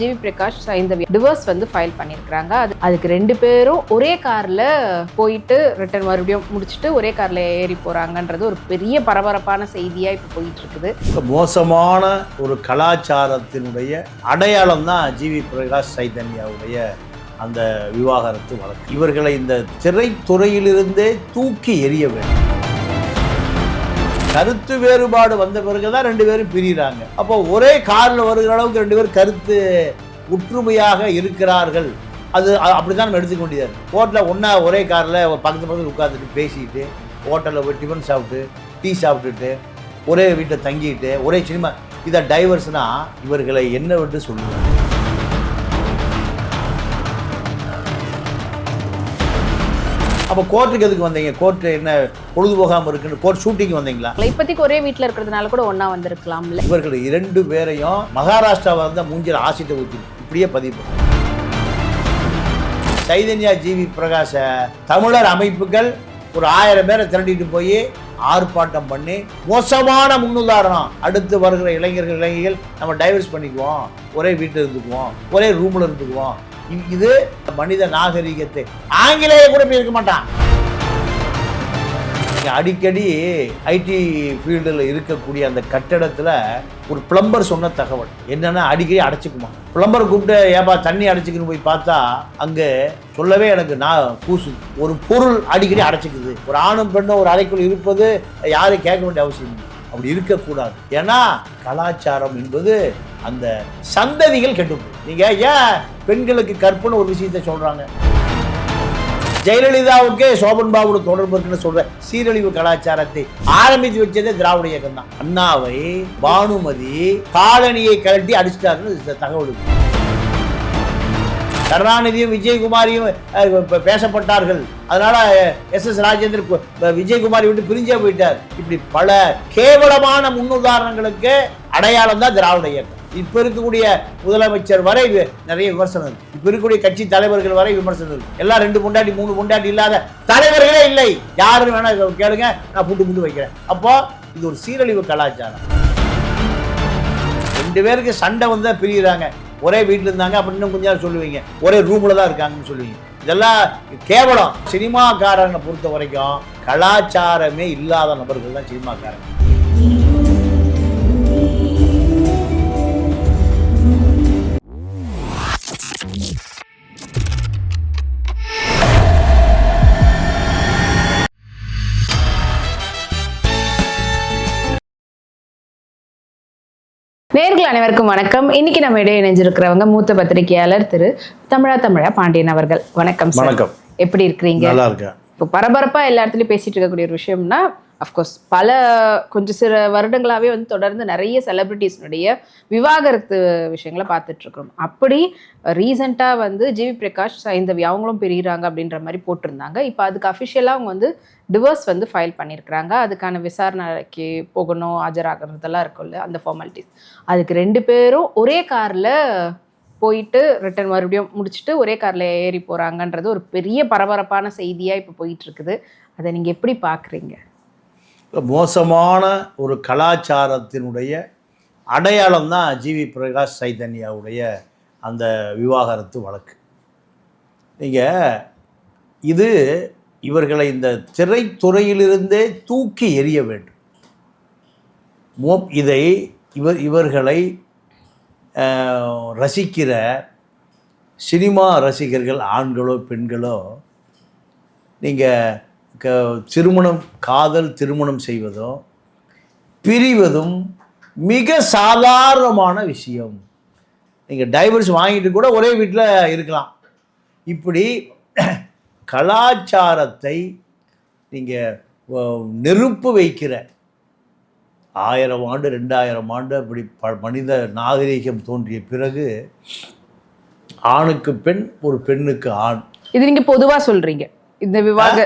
G V Prakash Saindhavi divorce வந்து file பண்ணியிருக்கிறாங்க. அது அதுக்கு ரெண்டு பேரும் ஒரே காரில் போயிட்டு ரிட்டர்ன் மறுபடியும் முடிச்சுட்டு ஒரே காரில் ஏறி போகிறாங்கன்றது ஒரு பெரிய பரபரப்பான செய்தியாக இப்போ போயிட்டு இருக்குது மோசமான ஒரு கலாச்சாரத்தினுடைய அடையாளம் தான் ஜிவி பிரகாஷ் சைதன்யாவுடைய அந்த விவாகரத்து வழக்கு. இவர்களை இந்த திரைத்துறையிலிருந்தே தூக்கி எறிய வேண்டும். கருத்து வேறுபாடு வந்த பிறகு தான் ரெண்டு பேரும் பிரிகிறாங்க அப்போ ஒரே காரில் வருகிற அளவுக்கு ரெண்டு பேரும் கருத்து ஒற்றுமையாக இருக்கிறார்கள். அது அப்படிதான் நம்ம எடுத்துக்க வேண்டியது. ஹோட்டலில் ஒன்றா ஒரே காரில் பக்கத்து பக்கத்தில் உட்காந்துட்டு பேசிக்கிட்டு ஹோட்டலில் போய் டிஃபன் சாப்பிட்டு டீ சாப்பிட்டுட்டு ஒரே வீட்டை தங்கிட்டு ஒரே சினிமா இதை டைவர்ஸ்னால் இவர்களை என்ன விட்டு சொல்லுவாங்க. அப்போ கோர்ட்டுக்கு எதுக்கு வந்தீங்க? கோர்ட்டு என்ன பொழுதுபோகாமல் இருக்குன்னு கோர்ட் ஷூட்டிங் வந்தீங்களா? இப்போதைக்கு ஒரே வீட்டில் இருக்கிறதுனால கூட ஒன்றா வந்திருக்கலாம்ல. இவர்கள் இரண்டு பேரையும் மகாராஷ்டிராவை இருந்த மூஞ்சில் ஆசிட்ட ஊற்றி இப்படியே பதிவு. சைதன்யா ஜிவி பிரகாச தமிழர் அமைப்புகள் ஒரு ஆயிரம் பேரை திரட்டிட்டு போய் ஆர்ப்பாட்டம் பண்ணி மோசமான முன்னுதாரணம். அடுத்து வருகிற இளைஞர்கள் இளைஞர்கள் நம்ம டைவர்ஸ் பண்ணிக்குவோம். ஒரே வீட்டில் இருந்துக்குவோம். ஒரே ரூமில் இருந்துக்குவோம். இது மனித நாகரிகத்தை. ஆங்கிலேய கூட இப்படி இருக்க மாட்டான். அடிக்கடி ஐடி ஃபீல்டில் இருக்கக்கூடிய அந்த கட்டடத்தில் ஒரு பிளம்பர் சொன்ன தகவல். என்னென்னா அடிக்கடி அடைச்சிக்குமா. பிளம்பர் கூப்பிட்டு ஏப்பா தண்ணி அடைச்சிக்கணும் போய் பார்த்தா அங்கே சொல்லவே எனக்கு நான் கூசு. ஒரு பொருள் அடிக்கடி அடைச்சிக்குது. ஒரு ஆணும் பெண்ணும் ஒரு அறைக்குள் இருப்பது யாரும் கேட்க வேண்டிய அவசியம் இல்லை. அப்படி இருக்கக்கூடாது. ஏன்னா கலாச்சாரம் என்பது அந்த சந்ததிகள் கெட்டு நீங்க ஏன் பெண்களுக்கு கற்பனை ஒரு விஷயத்தை சொல்றாங்க? ஜெயலலிதாவுக்கே சோபன் பாபுட தொடர்பு இருக்குன்னு சொல்ற சீரழிவு கலாச்சாரத்தை ஆரம்பித்து வச்சதே திராவிட இயக்கம் தான் அண்ணாவை பானுமதி காலனியை கழட்டி அடிச்சிட்டாருன்னு தகவல் கருணாநிதியும் விஜயகுமாரியும் பேசப்பட்டார்கள். அதனால எஸ் எஸ் ராஜேந்திர விஜயகுமாரி விட்டு பிரிஞ்சே போயிட்டார். இப்படி பல கேவலமான முன்னுதாரணங்களுக்கு அடையாளம் தான் திராவிட இயக்கம். இப்போ இருக்கக்கூடிய முதலமைச்சர் வரை நிறைய விமர்சனம். இருக்கு இருக்கக்கூடிய கட்சி தலைவர்கள் வரை விமர்சனம். இருக்கு எல்லாம் ரெண்டு பொண்டாட்டி மூணு பொண்டாட்டி இல்லாத தலைவர்களே இல்லை. யாரும் வேணா கேளுங்க நான் புட்டு புட்டு வைக்கிறேன். அப்போ இது ஒரு சீரழிவு கலாச்சாரம். ரெண்டு பேருக்கு சண்டை வந்து பிரியுறாங்க. ஒரே வீட்டில் இருந்தாங்க அப்படி இன்னும் கொஞ்சம் நேரம் சொல்லுவீங்க. ஒரே ரூமில் தான் இருக்காங்கன்னு சொல்லுவீங்க. இதெல்லாம் கேவலம். சினிமாக்காரங்களை பொறுத்த வரைக்கும் கலாச்சாரமே இல்லாத நபர்கள் தான் சினிமாக்காரங்க. நேர்கள் அனைவருக்கும் வணக்கம். இன்னைக்கு நம்ம இடையே இணைஞ்சிருக்கிறவங்க மூத்த பத்திரிகையாளர் திரு தமிழா தமிழா பாண்டியன் அவர்கள். வணக்கம் வணக்கம். எப்படி இருக்கிறீங்க? நல்லா இருக்கேன். இப்போ பரபரப்பா எல்லா இடத்துலயும் பேசிட்டு இருக்கக்கூடிய ஒரு விஷயம்னா அஃப்கோர்ஸ் பல கொஞ்சம் சில வருடங்களாகவே வந்து தொடர்ந்து நிறைய செலிபிரிட்டிஸ்னுடைய விவாகரத்து விஷயங்களை பார்த்துட்ருக்குறோம். அப்படி ரீசெண்டாக வந்து ஜிவி பிரகாஷ் சைந்தவி அவங்களும் பிரிகிறாங்க அப்படின்ற மாதிரி போட்டிருந்தாங்க. இப்போ அதுக்கு அஃபிஷியலாக அவங்க வந்து டிவோர்ஸ் வந்து ஃபைல் பண்ணியிருக்கிறாங்க. அதுக்கான விசாரணைக்கு போகணும் ஆஜராகிறதெல்லாம் இருக்கும்ல அந்த ஃபார்மாலிட்டிஸ் அதுக்கு ரெண்டு பேரும் ஒரே காரில் போயிட்டு ரிட்டர்ன் மறுபடியும் முடிச்சுட்டு ஒரே காரில் ஏறி போகிறாங்கன்றது ஒரு பெரிய பரபரப்பான செய்தியாக இப்போ போயிட்டுருக்குது அதை நீங்கள் எப்படி பார்க்குறீங்க? மோசமான ஒரு கலாச்சாரத்தினுடைய அடையாளம் தான் ஜிவி பிரகாஷ் சைதன்யாவுடைய அந்த விவாகரத்து வழக்கு. நீங்கள் இது இவர்களை இந்த திரைத்துறையிலிருந்தே தூக்கி எறிய வேண்டும். மோ இதை இவர் இவர்களை ரசிக்கிற சினிமா ரசிகர்கள் ஆண்களோ பெண்களோ நீங்கள் க திருமணம் காதல் திருமணம் செய்வதும் பிரிவதும் மிக சாதாரணமான விஷயம். நீங்கள் டைவர்ஸ் வாங்கிட்டு கூட ஒரே வீட்டில் இருக்கலாம். இப்படி கலாச்சாரத்தை நீங்கள் நெருப்பு வைக்கிற ஆயிரம் ஆண்டு ரெண்டாயிரம் ஆண்டு அப்படி ப மனித நாகரிகம் தோன்றிய பிறகு ஆணுக்கு பெண் ஒரு பெண்ணுக்கு ஆண். இது நீங்கள் பொதுவாக சொல்கிறீங்க இந்த விவாக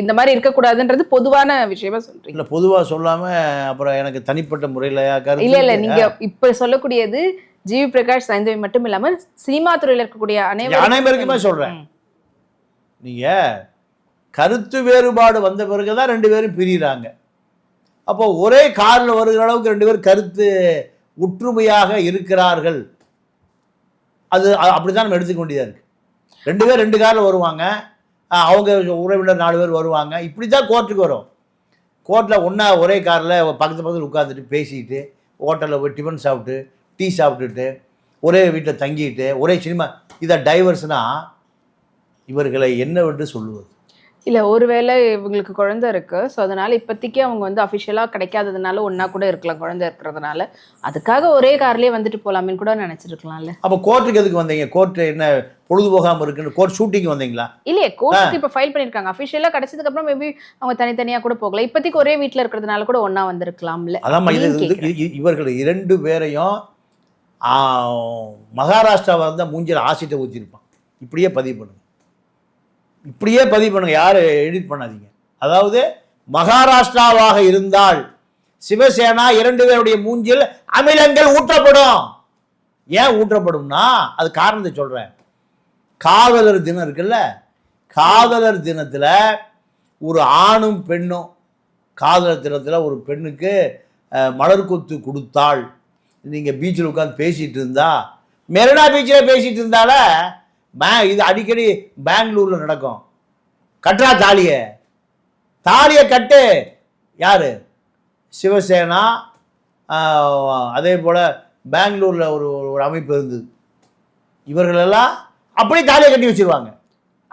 இந்த மாதிரி இருக்கக்கூடாதுன்றது பொதுவான விஷயமா சொல்கிறீங்க இல்லை பொதுவாக சொல்லாமல் அப்புறம் எனக்கு தனிப்பட்ட முறையில் இல்ல இல்ல நீங்க இப்ப சொல்லக்கூடியது ஜிவி பிரகாஷ் சைந்தவி மட்டும் இல்லாம சினிமா துறையில இருக்கக்கூடிய அனைவரும் அனைவருக்குமே சொல்கிறேன் ம். நீங்கள் கருத்து வேறுபாடு வந்த பிறகு தான் ரெண்டு பேரும் பிரிகிறாங்க அப்போ ஒரே காரில் வருகிற அளவுக்கு ரெண்டு பேரும் கருத்து ஒற்றுமையாக இருக்கிறார்கள். அது அப்படி தான் நம்ம எடுத்துக்க வேண்டியதாக இருக்குது ரெண்டு பேர் ரெண்டு காரில் வருவாங்க. அவங்க உறவினர் நாலு பேர் வருவாங்க. இப்படி தான் கோர்ட்டுக்கு வரும். கோர்ட்டில் ஒன்றா ஒரே காரில் பக்கத்து பக்கத்தில் உட்காந்துட்டு பேசிக்கிட்டு ஹோட்டலில் போய் டிஃபன் சாப்பிட்டு டீ சாப்பிட்டுட்டு ஒரே வீட்டில் தங்கிட்டு ஒரே சினிமா. இதை டைவர்ஸ்னால் இவர்களை என்னவென்று சொல்லுவது? இல்ல ஒருவேளை இவங்களுக்கு குழந்தை இருக்கு. ஸோ அதனால இப்போதைக்கு அவங்க வந்து அஃபிஷியலா கிடைக்காததுனால ஒண்ணா கூட இருக்கலாம் குழந்தை இருக்கிறதுனால. அதுக்காக ஒரே கார்லயே வந்துட்டு போலாமேன்னு கூட நினைச்சிருக்கலாம்ல. அப்போ கோர்ட்டுக்கு எதுக்கு வந்தீங்க? கோர்ட்டு என்ன பொழுது போகாமல் இருக்குன்னு? கோர்ட் ஷூட்டிங் வந்தீங்களா? இல்லையே கோர்ட்டுக்கு இப்போ ஃபைல் பண்ணிருக்காங்க. அஃபிஷியலா கிடைச்சதுக்கு அப்புறம் மேபி அவங்க தனித்தனியா கூட போகலாம் இப்போதைக்கு ஒரே வீட்ல இருக்கிறதுனால கூட ஒண்ணா வந்திருக்கலாம்ல. அதாம்மா இது இவர்கள் இரண்டு பேரையும் மகாராஷ்டிராவை இருந்தால் மூஞ்சில் ஆசிட்டை ஊற்றிருப்பான் இப்படியே பதிவு பண்ணுங்க. இப்படியே பதிவு பண்ணுங்கள் யாரும் எடிட் பண்ணாதீங்க. அதாவது மகாராஷ்டிராவாக இருந்தால் சிவசேனா இரண்டு பேருடைய மூஞ்சில் அமிலங்கள் ஊற்றப்படும். ஏன் ஊற்றப்படும்னா அது காரணத்தை சொல்கிறேன் காதலர் தினம் இருக்குல்ல காதலர் தினத்தில் ஒரு ஆணும் பெண்ணும் காதலர் தினத்தில் ஒரு பெண்ணுக்கு மலர் கொத்து கொடுத்தாள் நீங்கள் பீச்சில் உட்காந்து பேசிகிட்டு இருந்தா மெரினா பீச்சில் பேசிகிட்டு இருந்தால பே இது அடிக்கடி பெங்களூரில் நடக்கும். கட்டுறா தாலியை. தாலியை கட்டு யார்? சிவசேனா அதே போல் பெங்களூரில் ஒரு ஒரு அமைப்பு இருந்தது. இவர்களெல்லாம் அப்படியே தாலியை கட்டி வச்சிருவாங்க.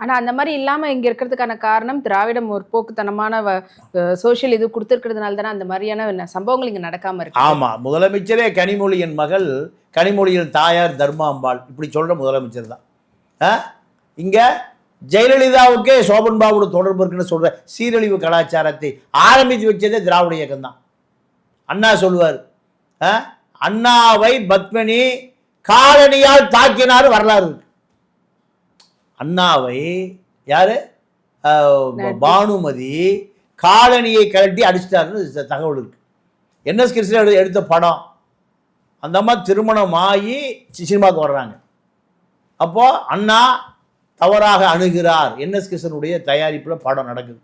ஆனா அந்த மாதிரி இல்லாம இங்க இருக்கிறதுக்கான காரணம் திராவிட முற்போக்குத்தனமான சோஷியல் இது கொடுத்துருக்கிறதுனால தானே அந்த மாதிரியான சம்பவங்கள் இங்க நடக்காம இருக்கு. ஆமாம் முதலமைச்சரே கனிமொழியின் மகள் கனிமொழியின் தாயார் தர்மாம்பாள். இப்படி சொல்கிற முதலமைச்சர் தான். இங்கே ஜெயலலிதாவுக்கே சோபன் பாபுவோட தொடர்பு இருக்குன்னு சொல்கிற சீரழிவு கலாச்சாரத்தை ஆரம்பித்து வச்சதே திராவிட இயக்கம் தான் அண்ணா சொல்லுவார் அண்ணாவை பத்மினி காலனியால் தாக்கினார் வரலாறு அண்ணாவை யாரு? பானுமதி காலனியை கழட்டி அடிச்சிட்டாருன்னு தகவல் இருக்கு. என்எஸ் கிருஷ்ணன் எடு- எடுத்த படம். அந்த அம்மா திருமணம் ஆகி சினிமாவுக்கு வர்றாங்க. அப்போது அண்ணா தவறாக அணுகிறார். என்எஸ் கிருஷ்ணனுடைய தயாரிப்பில் படம் நடக்குது.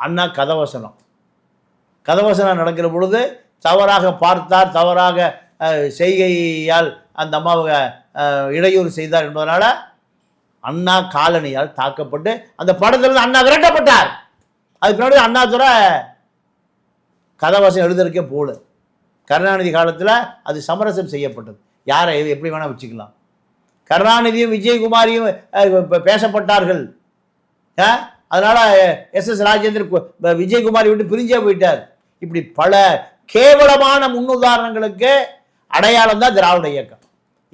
அண்ணா கதவசனம். கதவசனம் நடக்கிற பொழுது தவறாக பார்த்தார் தவறாக செய்கையால் அந்த அம்மாவை இடையூறு செய்தார் என்பதனால் அண்ணா காலனியால் தாக்கப்பட்டு அந்த படத்திலிருந்து அண்ணா விரட்டப்பட்டார். அதுக்கு பின்னாடி அண்ணாதுரை கதவசம் எழுதுறதுக்கே போல கருணாநிதி காலத்தில் அது சமரசம் செய்யப்பட்டது. யாரை எது எப்படி வேணால் வச்சுக்கலாம். கருணாநிதியும் விஜயகுமாரியும் பேசப்பட்டார்கள். அதனால் எஸ் எஸ் ராஜேந்திர விஜயகுமாரி விட்டு பிரிஞ்சே போயிட்டார். இப்படி பல கேவலமான முன்னுதாரணங்களுக்கு அடையாளம் தான் திராவிட இயக்கம்.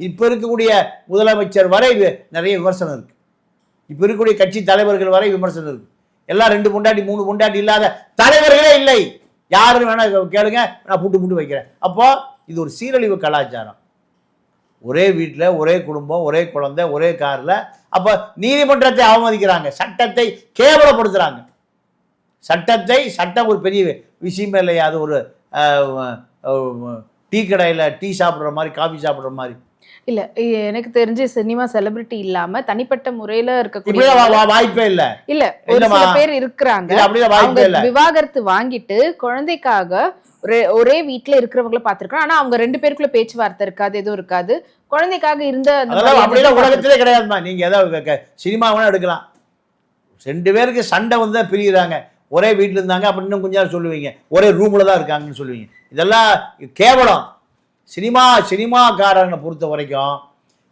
இப்போ இருக்கக்கூடிய முதலமைச்சர் வரை நிறைய விமர்சனம் இருக்குது இப்போ இருக்கக்கூடிய கட்சி தலைவர்கள் வரை விமர்சனம் இருக்குது எல்லாம் ரெண்டு பொண்டாட்டி மூணு பொண்டாட்டி இல்லாத தலைவர்களே இல்லை. யாருன்னு வேணால் கேளுங்க நான் புட்டு புட்டு வைக்கிறேன். அப்போது இது ஒரு சீரழிவு கலாச்சாரம். ஒரே வீட்டில் ஒரே குடும்பம் ஒரே குழந்தை ஒரே காரில். அப்போ நீதிமன்றத்தை அவமதிக்கிறாங்க. சட்டத்தை கேவலப்படுத்துகிறாங்க சட்டத்தை சட்டம் ஒரு பெரிய விஷயமே இல்லையா. அது ஒரு டீ கடையில் டீ சாப்பிட்ற மாதிரி காஃபி சாப்பிட்ற மாதிரி. இல்ல எனக்கு தெரிஞ்சு சினிமா செலிபிரிட்டி இல்லாம தனிப்பட்ட முறையில இருக்கக்கூடிய வாய்ப்பே இல்லை. இல்ல ஒரு. சில பேர் இருக்கிறாங்க. அவங்க விவாகரத்து வாங்கிட்டு குழந்தைக்காக ஒரே ஒரே வீட்ல இருக்கிறவங்கள பாத்திருக்கோம் ஆனா அவங்க ரெண்டு பேருக்குள்ள பேச்சுவார்த்தை இருக்காது எதுவும் இருக்காது. குழந்தைக்காக இருந்த உலகத்திலே கிடையாதுமா நீங்க ஏதாவது சினிமா எடுக்கலாம். ரெண்டு பேருக்கு சண்டை வந்து தான் பிரியுறாங்க. ஒரே வீட்டில் இருந்தாங்க அப்படி இன்னும் கொஞ்சம் சொல்லுவீங்க. ஒரே ரூமில் தான் இருக்காங்கன்னு சொல்லுவீங்க. இதெல்லாம் கேவலம். சினிமா சினிமாக்காரனை பொறுத்த வரைக்கும்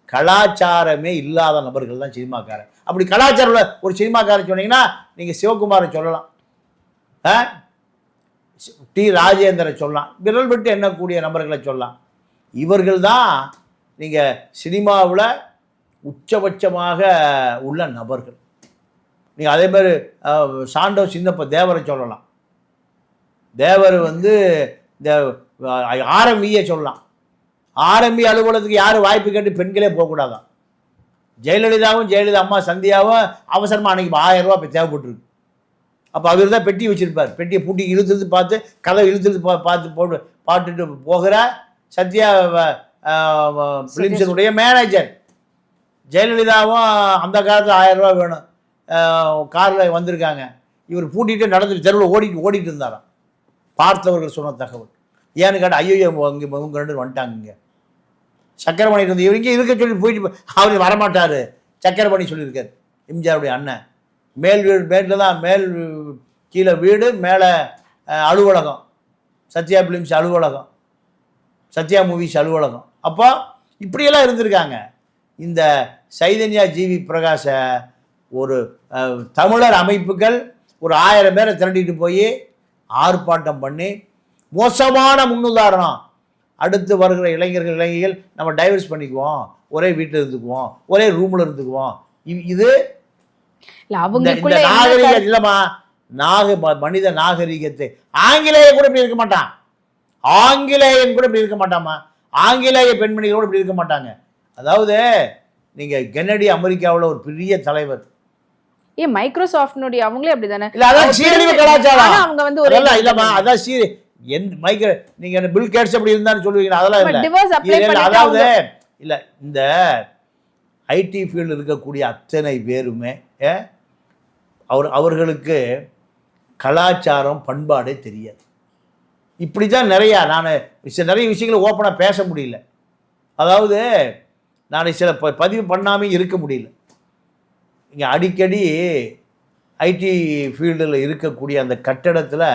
கலாச்சாரமே இல்லாத நபர்கள் தான் சினிமாக்காரன் அப்படி கலாச்சாரம் உள்ள ஒரு சினிமாக்காரன் சொன்னீங்கன்னா நீங்கள் சிவகுமாரை சொல்லலாம். ஆ? டி. ராஜேந்திர சொல்லலாம். விரல் விட்டு எண்ணக்கூடிய நபர்களை சொல்லலாம். இவர்கள் தான் நீங்கள் சினிமாவில் உச்சபட்சமாக உள்ள நபர்கள். நீங்கள் அதே மாதிரி அஹ், சாண்டோ சின்னப்ப தேவரை சொல்லலாம். தேவர் வந்து இந்த ஆரம்பியை சொல்லலாம். ஆர்எம்பி அலுவலகத்துக்கு யாரும் வாய்ப்பு கேட்டு பெண்களே போகக்கூடாதான் ஜெயலலிதாவும் ஜெயலலிதா அம்மா சந்தியாவும் அவசரமாக அன்னைக்கு ஆயிரம் ரூபா இப்போ தேவைப்பட்டிருக்கு. அப்போ அவர் தான் பெட்டி வச்சிருப்பார். பெட்டியை பூட்டி இழுத்துறது பார்த்து கதை இழுத்துறது பா பார்த்து போட்டு பாட்டுட்டு போகிற சத்யா ஃபிலிம்ஸினுடைய மேனேஜர் ஜெயலலிதாவும் அந்த காலத்தில் ஆயிரம் ரூபா வேணும். காரில் வந்திருக்காங்க. இவர் பூட்டிட்டு நடந்து தெருவில் ஓடிட்டு ஓடிட்டு இருந்தாராம். பார்த்தவர்கள் சொன்ன தகவல். ஏன்னு கேட்டால் ஐயோ இங்கே இவங்க ரெண்டு வந்துட்டாங்க இங்கே. சக்கரமணி இருந்து இவங்க இருக்க சொல்லி போயிட்டு அவர் வரமாட்டார். சக்கரமணி சொல்லியிருக்காரு. எம்ஜிஆருடைய அண்ணன். மேல் வீடு மேட்டில் தான் மேல் கீழே வீடு மேலே அலுவலகம். சத்யா பிலிம்ஸ் அலுவலகம். சத்யா மூவிஸ் அலுவலகம். அப்போ இப்படியெல்லாம் இருந்திருக்காங்க. இந்த சைதன்யா ஜிவி பிரகாச ஒரு தமிழர் அமைப்புகள் ஒரு ஆயிரம் பேரை திரட்டிட்டு போய் ஆர்ப்பாட்டம் பண்ணி மோசமான முன்னுதாரணம். அடுத்து வருகிற இளைஞர்கள் இளைஞர்கள் நம்ம டைவர்ஸ் பண்ணிக்குவோம். ஒரே வீட்டில் இருந்துக்குவோம். ஒரே ரூமில் இருந்துக்குவோம். இது இந்த நாகரிக இல்லைம்மா நாக மனித நாகரிகத்தை. ஆங்கிலேய கூட இப்படி இருக்க மாட்டான். ஆங்கிலேயன் கூட இப்படி இருக்க மாட்டாமா ஆங்கிலேய பெண்மணிகள் கூட இப்படி இருக்க மாட்டாங்க. அதாவது நீங்க கென்னடி அமெரிக்காவுல ஒரு பெரிய தலைவர். ஏன் மைக்ரோசாஃப்ட்னுடைய அவங்களே அப்படிதானே? இல்ல அதான் சீரழிவு கலாச்சாரம். அவங்க வந்து ஒரு இல்லம்மா அதான் சீ என் மைக்க நீங்க பில் கேட்ஸ் அப்படி இருந்தான்னு சொல்லுவீங்க அதெல்லாம் இல்லை. அதாவது இல்ல இந்த ஐடி ஃபீல்டு இருக்கக்கூடிய அத்தனை பேருமே அவர் அவர்களுக்கு கலாச்சாரம் பண்பாடே தெரியாது. இப்படி தான் நிறையா நான் சில நிறைய விஷயங்களை ஓப்பனாக பேச முடியல. அதாவது நான் சில ப பதிவு பண்ணாமல் இருக்க முடியல. இங்கே அடிக்கடி ஐடி ஃபீல்டில் இருக்கக்கூடிய அந்த கட்டடத்தில்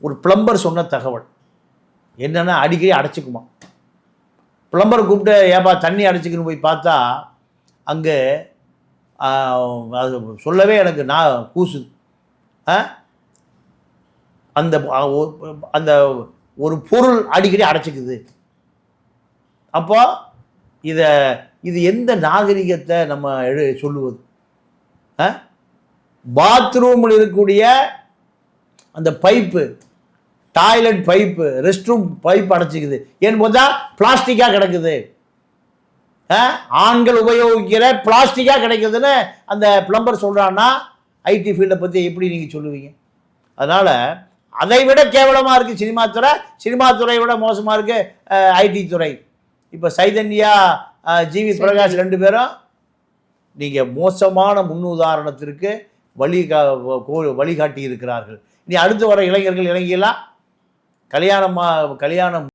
ஒரு பிளம்பர் சொன்ன தகவல். என்னென்னா அடிக்கடி அடைச்சிக்குமா. பிளம்பர் கூப்பிட்டு ஏப்பா தண்ணி அடைச்சிக்கணும் போய் பார்த்தா அங்கே அது சொல்லவே எனக்கு நான் கூசுது. ஆ? அந்த அந்த ஒரு பொருள் அடிக்கடி அடைச்சிக்குது. அப்போ இதை இது எந்த நாகரிகத்தை நம்ம எழு சொல்லுவது? ஆ? பாத்ரூமில் இருக்கக்கூடிய அந்த pipe toilet pipe rest room pipe அடைச்சிக்குது. ஏன்னு பார்த்தா பிளாஸ்டிக்காக கிடக்குது? ஆண்கள் உபயோகிக்கிற பிளாஸ்டிக்காக கிடைக்குதுன்னு அந்த பிளம்பர் சொல்கிறான்னா ஐடி ஃபீல்டை பற்றி எப்படி நீங்கள் சொல்லுவீங்க? அதனால் அதை விட கேவலமாக இருக்குது சினிமா துறை. சினிமா துறையை விட மோசமாக இருக்குது ஐடி துறை. இப்போ சைதன்யா ஜிவி பிரகாஷ் ரெண்டு பேரும் நீங்கள் மோசமான முன்னுதாரணத்திற்கு வழி வழிகாட்டி இருக்கிறார்கள் இனி அடுத்து வர இளைஞர்கள் இளைஞலாம் கல்யாணமாக கல்யாணம்